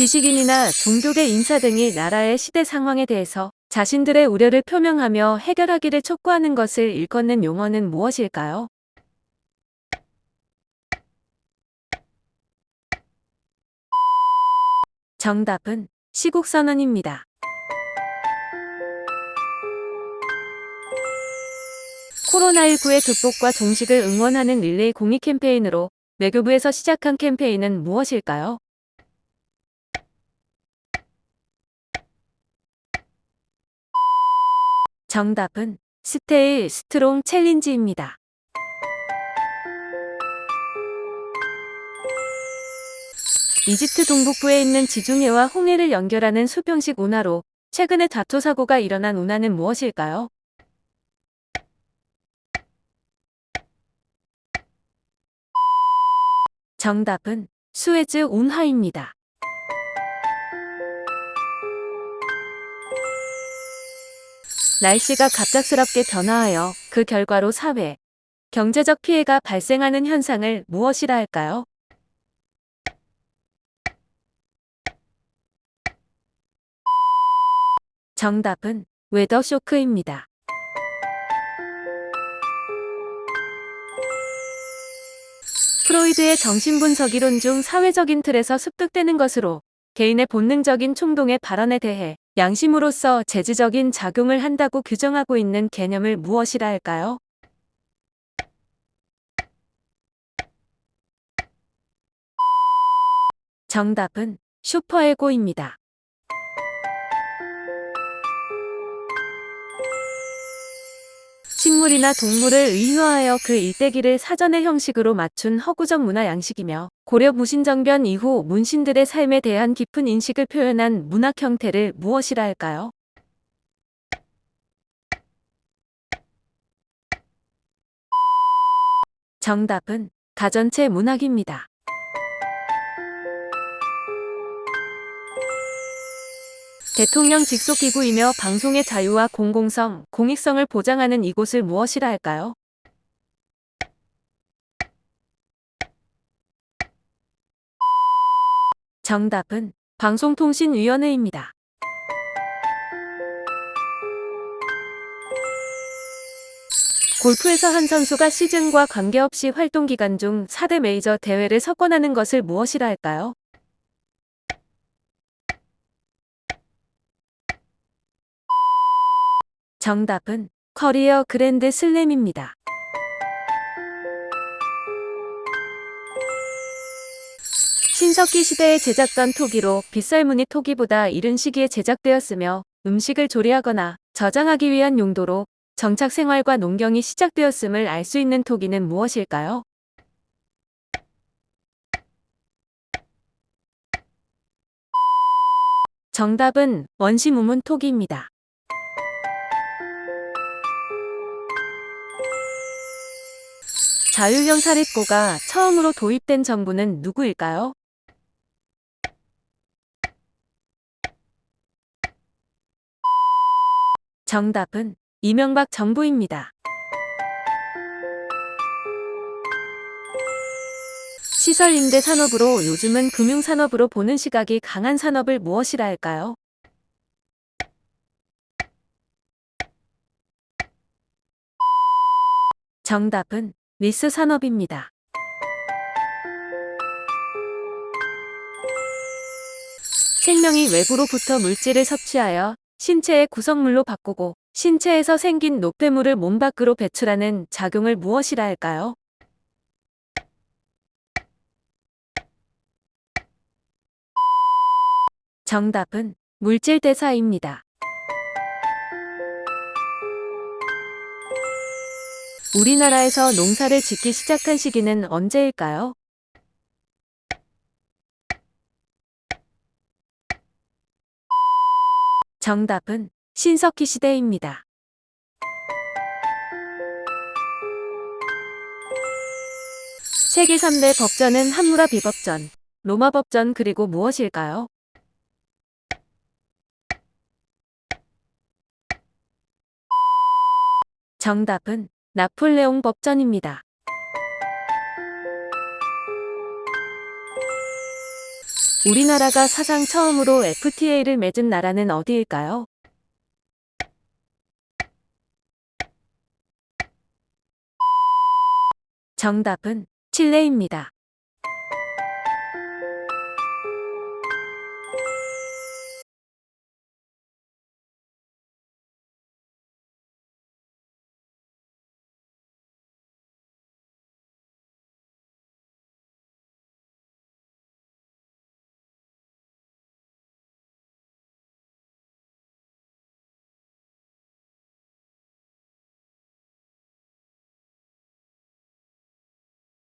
지식인이나 종교계 인사 등이 나라의 시대 상황에 대해서 자신들의 우려를 표명하며 해결하기를 촉구하는 것을 일컫는 용어는 무엇일까요? 정답은 시국선언입니다. 코로나19의 극복과 종식을 응원하는 릴레이 공익 캠페인으로 외교부에서 시작한 캠페인은 무엇일까요? 정답은 스테이 스트롱 챌린지입니다. 이집트 동북부에 있는 지중해와 홍해를 연결하는 수평식 운하로 최근에 다투 사고가 일어난 운하는 무엇일까요? 정답은 수에즈 운하입니다. 날씨가 갑작스럽게 변화하여 그 결과로 사회, 경제적 피해가 발생하는 현상을 무엇이라 할까요? 정답은 웨더 쇼크입니다. 프로이드의 정신분석 이론 중 사회적인 틀에서 습득되는 것으로 개인의 본능적인 충동의 발언에 대해 양심으로서 재지적인 작용을 한다고 규정하고 있는 개념을 무엇이라 할까요? 정답은 슈퍼에고입니다. 식물이나 동물을 의유하여 그 일대기를 사전의 형식으로 맞춘 허구적 문화 양식이며 고려 무신정변 이후 문신들의 삶에 대한 깊은 인식을 표현한 문학 형태를 무엇이라 할까요? 정답은 가전체 문학입니다. 대통령 직속 기구이며 방송의 자유와 공공성, 공익성을 보장하는 이곳을 무엇이라 할까요? 정답은 방송통신위원회입니다. 골프에서 한 선수가 시즌과 관계없이 활동 기간 중 4대 메이저 대회를 석권하는 것을 무엇이라 할까요? 정답은 커리어 그랜드 슬램입니다. 신석기 시대에 제작된 토기로 빗살무늬 토기보다 이른 시기에 제작되었으며 음식을 조리하거나 저장하기 위한 용도로 정착 생활과 농경이 시작되었음을 알 수 있는 토기는 무엇일까요? 정답은 원시무문 토기입니다. 자율형 사립고가 처음으로 도입된 정부는 누구일까요? 정답은 이명박 정부입니다. 시설 임대 산업으로 요즘은 금융 산업으로 보는 시각이 강한 산업을 무엇이라 할까요? 정답은 미스 산업입니다. 생명이 외부로부터 물질을 섭취하여 신체의 구성물로 바꾸고 신체에서 생긴 노폐물을 몸 밖으로 배출하는 작용을 무엇이라 할까요? 정답은 물질 대사입니다. 우리나라에서 농사를 짓기 시작한 시기는 언제일까요? 정답은 신석기 시대입니다. 세계 3대 법전은 함무라 비 법전, 로마 법전 그리고 무엇일까요? 정답은 나폴레옹 법전입니다. 우리나라가 사상 처음으로 FTA를 맺은 나라는 어디일까요? 정답은 칠레입니다.